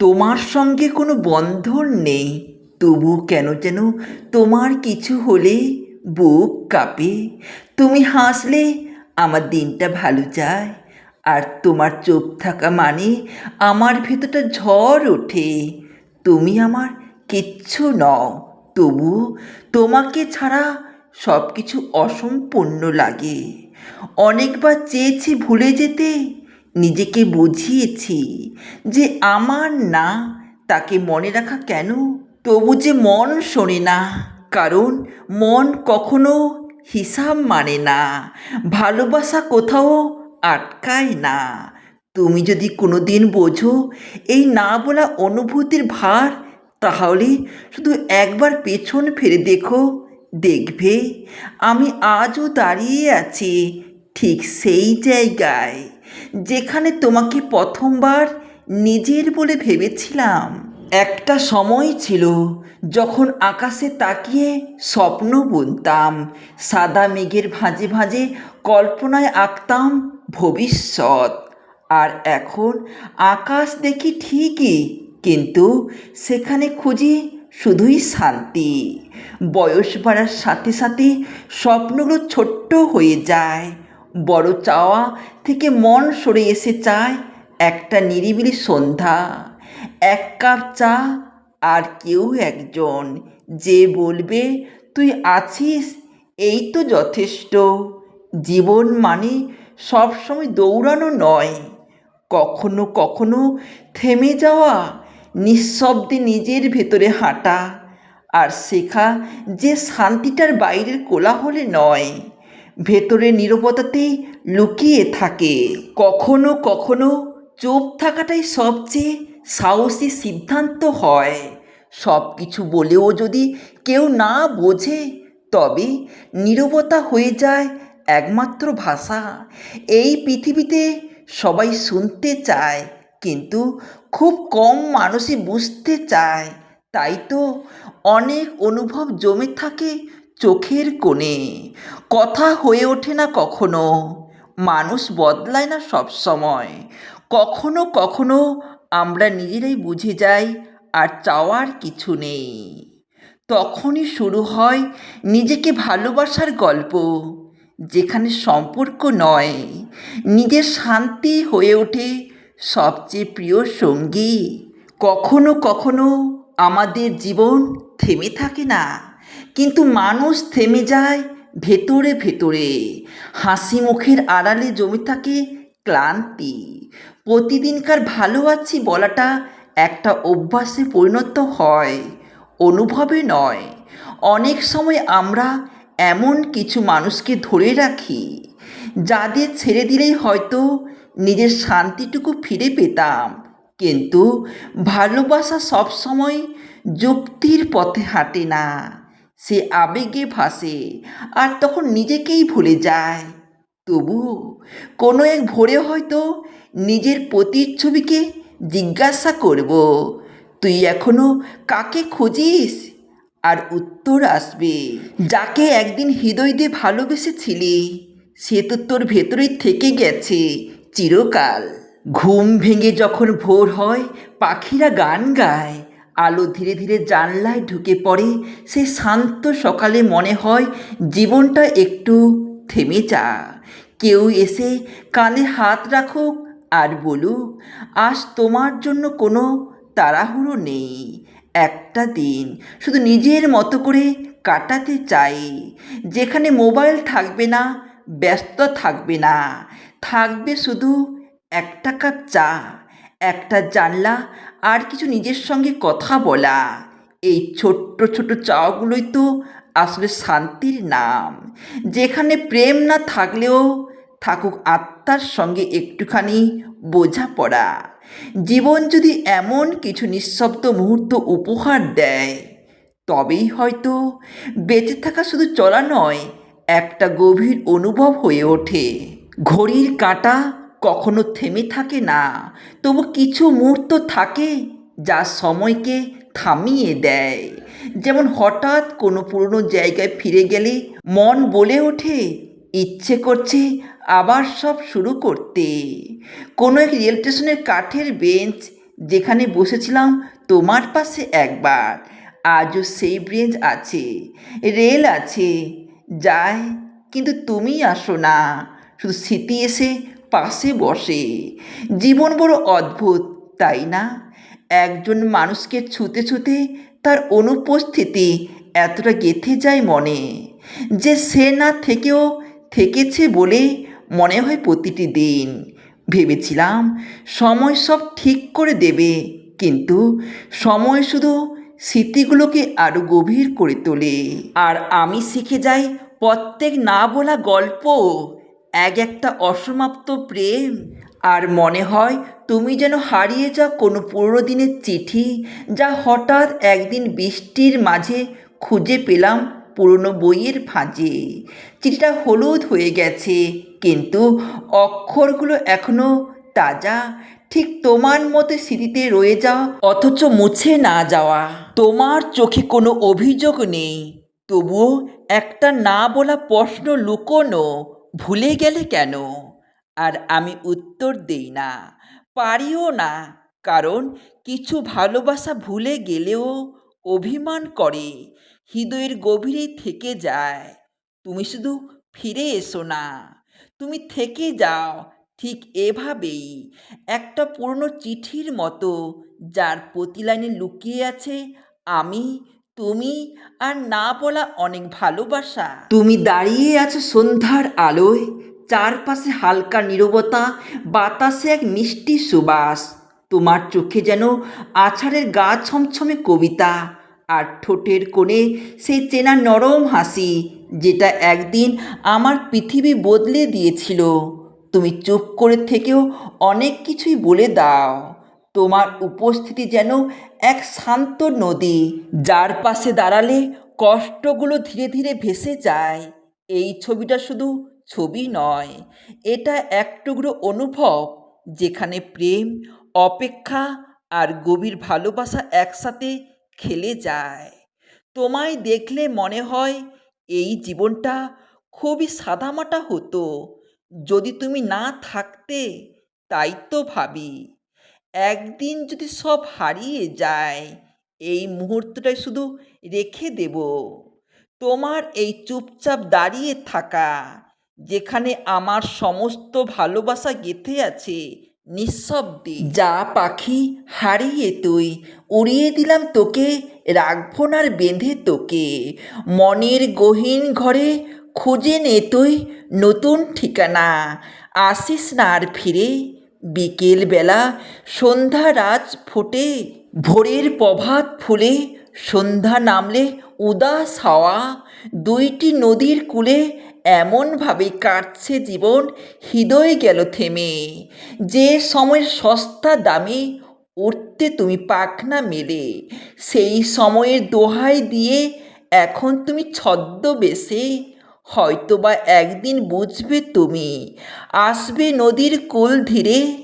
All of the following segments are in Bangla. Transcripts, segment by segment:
তোমার সঙ্গে কোনো বন্ধন নেই। তবু কেন যেন তোমার কিছু হলে বুক কাঁপে। তুমি হাসলে আমার দিনটা ভালো যায়। আর তোমার চোখ থাকা মানে আমার ভেতরটা ঝড় ওঠে। তুমি আমার কিচ্ছু নও। তবু তোমাকে ছাড়া সব কিছু অসম্পূর্ণ লাগে। অনেকবার চেয়েছি ভুলে যেতে নিজেকে বুঝিয়েছি যে আমার না, তাকে মনে রাখা কেন? তবু যে মন শোনে না, কারণ মন কখনো হিসাব মানে না, ভালোবাসা কোথাও আটকায় না। তুমি যদি কোনো দিন বোঝো এই না বলা অনুভূতির ভার, তাহলে শুধু একবার পেছন ফিরে দেখো, দেখবে আমি আজও দাঁড়িয়ে আছি ঠিক সেই জায়গায়। যেখানে তোমাকে প্রথমবার নিজের বলে ভেবেছিলাম। একটা সময় ছিল যখন আকাশে তাকিয়ে স্বপ্ন বুনতাম, সাদা মেঘের ভাঁজে ভাঁজে কল্পনায় আঁকতাম ভবিষ্যৎ। আর এখন আকাশ দেখি ঠিকই, কিন্তু সেখানে খুঁজি শুধুই শান্তি। বয়স বাড়ার সাথে সাথে স্বপ্নগুলো ছোট্ট হয়ে যায়। বড় চাওয়া থেকে মন সরে এসে চায় একটা নিরিবিলি সন্ধ্যা। এক কাপ চা আর কেউ একজন যে বলবে, তুই আছিস? এই তো যথেষ্ট। জীবন মানে সবসময় দৌড়ানো নয়। কখনো কখনো থেমে যাওয়া, নিঃশব্দে নিজের ভেতরে হাঁটা। আর শেখা যে শান্তিটার বাইরের কোলাহলে নয়। ভেতরের নীরবতাতেই লুকিয়ে থাকে। কখনো কখনো চুপ থাকাটাই সবচেয়ে সাহসী সিদ্ধান্ত হয়। সব কিছু বলেও যদি কেউ না বোঝে, তবে নীরবতা হয়ে যায় একমাত্র ভাষা। এই পৃথিবীতে সবাই শুনতে চায়, কিন্তু খুব কম মানুষই বুঝতে চায়। তাই তো অনেক অনুভব জমে থাকে চোখের কোণে। কথা হয়ে ওঠে না কখনো। মানুষ বদলায় না সব সময়। কখনো কখনো আমরা নিজেরাই বুঝে যাই আর চাওয়ার কিছু নেই। তখনই শুরু হয় নিজেকে ভালোবাসার গল্প, যেখানে সম্পর্ক নয়। নিজের শান্তি হয়ে ওঠে সবচেয়ে প্রিয় সঙ্গী। কখনো কখনো আমাদের জীবন থেমে থাকে না। কিন্তু মানুষ থেমে যায় ভেতরে ভেতরে। হাসি মুখের আড়ালে জমে থাকে ক্লান্তি। প্রতিদিনকার ভালো আছি বলাটা একটা অভ্যাসে পরিণত হয়, অনুভবে নয়। অনেক সময় আমরা এমন কিছু মানুষকে ধরে রাখি যাদের ছেড়ে দিলেই হয়তো নিজের শান্তিটুকু ফিরে পেতাম। কিন্তু ভালোবাসা সবসময় যুক্তির পথে হাঁটে না। সে আবেগে ভাসে আর তখন নিজেকেই ভুলে যায়। তবুও কোনো এক ভোরে হয়তো নিজের প্রতিচ্ছবিকে জিজ্ঞাসা করব, তুই এখনও কাকে খুঁজিস? আর উত্তর আসবে, যাকে একদিন হৃদয় দিয়ে ভালোবেসেছিলি, সে তো তোর ভেতরেই থেকে গেছে চিরকাল। ঘুম ভেঙে যখন ভোর হয়, পাখিরা গান গায় আলো ধীরে ধীরে জানলায় ঢুকে পড়ে। সে শান্ত সকালে মনে হয় জীবনটা একটু থেমে যা। কেউ এসে কানে হাত রাখুক আর বলুক, আজ তোমার জন্য কোনো তাড়াহুড়ো নেই। একটা দিন শুধু নিজের মতো করে কাটাতে চাই। যেখানে মোবাইল থাকবে না, ব্যস্ত থাকবে না। থাকবে শুধু একটা কাপ চা, একটা জানলা আর কিছু নিজের সঙ্গে কথা বলা। এই ছোট্ট ছোট চাওয়াগুলোই তো আসলে শান্তির নাম। যেখানে প্রেম না থাকলেও থাকুক আত্মার সঙ্গে একটুখানি বোঝাপড়া। জীবন যদি এমন কিছু নিঃশব্দ মুহূর্ত উপহার দেয়, তবেই হয়তো বেঁচে থাকা শুধু চলা নয়, একটা গভীর অনুভব হয়ে ওঠে। ঘড়ির কাঁটা কখনো থেমে থাকে না। তবু কিছু মুহূর্ত থাকে যা সময়কে থামিয়ে দেয়। যেমন হঠাৎ কোনো পুরনো জায়গায় ফিরে গেলে মন বলে ওঠে, ইচ্ছে করছে আবার সব শুরু করতে। কোনো এক রেল স্টেশনের কাঠের বেঞ্চ যেখানে বসেছিলাম তোমার পাশে একবার। আজও সেই ব্রেঞ্চ আছে, রেল আছে, যায়, কিন্তু তুমি আসো না। শুধু স্মৃতি এসে পাশে বসে। জীবন বড় অদ্ভুত, তাই না? একজন মানুষকে ছুতে ছুতে তার অনুপস্থিতি এতটা গেঁথে যায় মনে যে সে না থেকেও থেকেছে বলে মনে হয় প্রতিটি দিন। ভেবেছিলাম সময় সব ঠিক করে দেবে, কিন্তু সময় শুধু স্মৃতিগুলোকে আরও গভীর করে তোলে। আর আমি শিখে যাই প্রত্যেক না বলা গল্প এক একটা অসমাপ্ত প্রেম। আর মনে হয় তুমি যেন হারিয়ে যাও কোনো পুরোনো দিনের চিঠি, যা হঠাৎ একদিন বৃষ্টির মাঝে খুঁজে পেলাম পুরনো বইয়ের ভাঁজে চিঠিটা হলুদ হয়ে গেছে, কিন্তু অক্ষরগুলো এখনও তাজা। ঠিক তোমার মতো স্মৃতিতে রয়ে যাওয়া অথচ মুছে না যাওয়া। তোমার চোখে কোনো অভিযোগ নেই, তবুও একটা না বলা প্রশ্ন লুকোনো ভুলে গেলে কেন? আর আমি উত্তর দেই না। পারিও না। কারণ কিছু ভালোবাসা ভুলে গেলেও অভিমান করে। হৃদয়ের গভীরে থেকে যায়। তুমি শুধু ফিরে এসো না। তুমি থেকে যাও ঠিক এভাবেই। একটা পুরনো চিঠির মতো যার প্রতিলাইনে লুকিয়ে আছে আমি তুমি আর না বলা অনেক ভালোবাসা। তুমি দাঁড়িয়ে আছো সন্ধ্যার আলোয়, চারপাশে হালকা নীরবতা, বাতাসে এক মিষ্টি সুবাস। তোমার চোখে যেন আছাড়ের গা ছমছমে কবিতা, আর ঠোঁটের কোণে সেই চেনা নরম হাসি, যেটা একদিন আমার পৃথিবী বদলে দিয়েছিল। তুমি চুপ করে থেকেও অনেক কিছুই বলে দাও। তোমার উপস্থিতি যেন এক শান্ত নদী, যার পাশে দাঁড়ালে কষ্টগুলো ধীরে ধীরে ভেসে যায়। এই ছবিটা শুধু ছবি নয়, এটা এক টুকরো অনুভব, যেখানে প্রেম, অপেক্ষা আর গভীর ভালোবাসা একসাথে খেলে যায়। তোমায় দেখলে মনে হয় এই জীবনটা খুবই সাদামাটা হতো। যদি তুমি না থাকতে, তাই তো ভাবি। একদিন যদি সব হারিয়ে যায়, এই মুহূর্তটাই শুধু রেখে দেব। তোমার এই চুপচাপ দাঁড়িয়ে থাকা, যেখানে আমার সমস্ত ভালোবাসা গেঁথে আছে, নিঃশব্দে। যা পাখি হারিয়ে তুই, উড়িয়ে দিলাম তোকে, রাখব না বেঁধে তোকে। মনের গহীন ঘরে খুঁজে নে তুই, নতুন ঠিকানা, আসিস না আর ফিরে। বিকেলবেলা সন্ধ্যা রাজ ফোটে, ভোরের প্রভাত ফুলে, সন্ধ্যা নামলে উদাস হাওয়া, দুইটি নদীর কূলে এমনভাবে কাটছে জীবন, হৃদয় গেল থেমে। যে সময়ের সস্তা দামে উঠতে তুমি পাখনা মেলে, সেই সময়ের দোহাই দিয়ে এখন তুমি ছদ্মবেশে হয়তোবা একদিন বুঝবে তুমি। আসবে নদীর কুল ধীরে,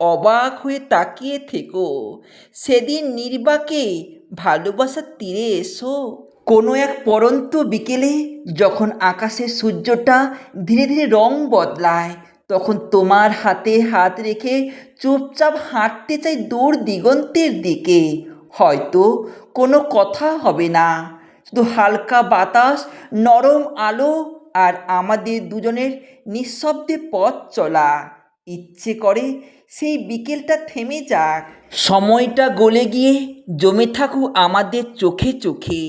অবাক হয়ে তাকিয়ে থেকো। সেদিন নির্বাকে ভালোবাসার তীরে এসো। কোনো এক পরন্ত বিকেলে যখন আকাশের সূর্যটা ধীরে ধীরে রং বদলায়, তখন তোমার হাতে হাত রেখে চুপচাপ হাঁটতে চাই দূর দিগন্তের দিকে। হয়তো কোনো কথা হবে না। শুধু হালকা বাতাস, নরম আলো আর আমাদের দুজনের নিঃশব্দে পথ চলা। ইচ্ছে করে সেই বিকেলটা থেমে যাক। সময়টা গলে গিয়ে জমে থাকুক আমাদের চোখে চোখে,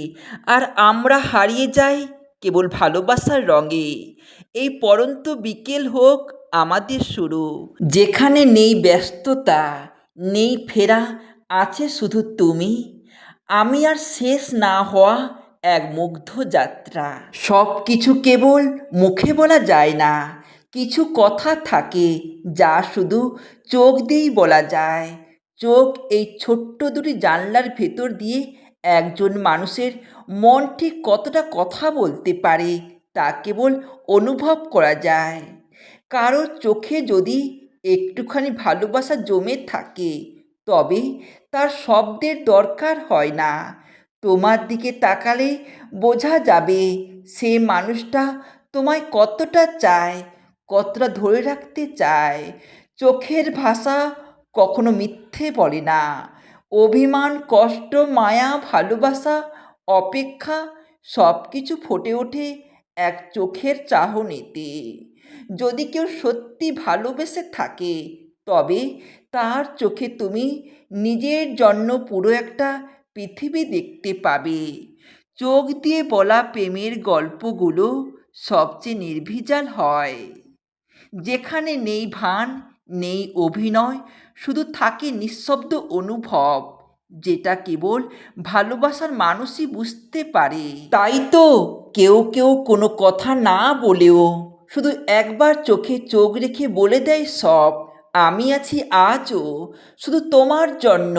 আর আমরা হারিয়ে যাই কেবল ভালোবাসার রঙে। এই পরন্ত বিকেল হোক আমাদের শুরু। যেখানে নেই ব্যস্ততা, নেই ফেরা, আছে শুধু তুমি। আমি আর শেষ না হওয়া এক মুগ্ধ যাত্রা। সব কিছু কেবল মুখে বলা যায় না, কিছু কথা থাকে যা শুধু চোখ দিয়েই বলা যায়। চোখ এই ছোট্ট দুটি জানলার ভেতর দিয়ে একজন মানুষের মন ঠিক কতটা কথা বলতে পারে তা কেবল অনুভব করা যায়। কারও চোখে যদি একটুখানি ভালোবাসা জমে থাকে, তবে তার শব্দের দরকার হয় না। তোমার দিকে তাকালে বোঝা যাবে সে মানুষটা তোমায় কতটা চায়, কতটা ধরে রাখতে চায়। চোখের ভাষা কখনো মিথ্যে বলে না। অভিমান, কষ্ট, মায়া, ভালোবাসা, অপেক্ষা সব কিছু ফুটে ওঠে এক চোখের চাহনিতে। যদি কেউ সত্যি ভালোবেসে থাকে, তবে তার চোখে তুমি নিজের জন্য পুরো একটা পৃথিবী দেখতে পাবে। চোখ দিয়ে বলা প্রেমের গল্পগুলো সবচেয়ে নির্ভেজাল হয়। যেখানে নেই ভান, নেই অভিনয়, শুধু থাকে নিঃশব্দ অনুভব, যেটা কেবল ভালোবাসার মানুষই বুঝতে পারে। তাই তো কেউ কেউ কোনো কথা না বলেও শুধু একবার চোখে চোখ রেখে বলে দেয় সব, আমি আছি আজও, শুধু তোমার জন্য।